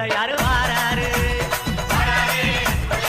பிள்ளை யாரு வாரா.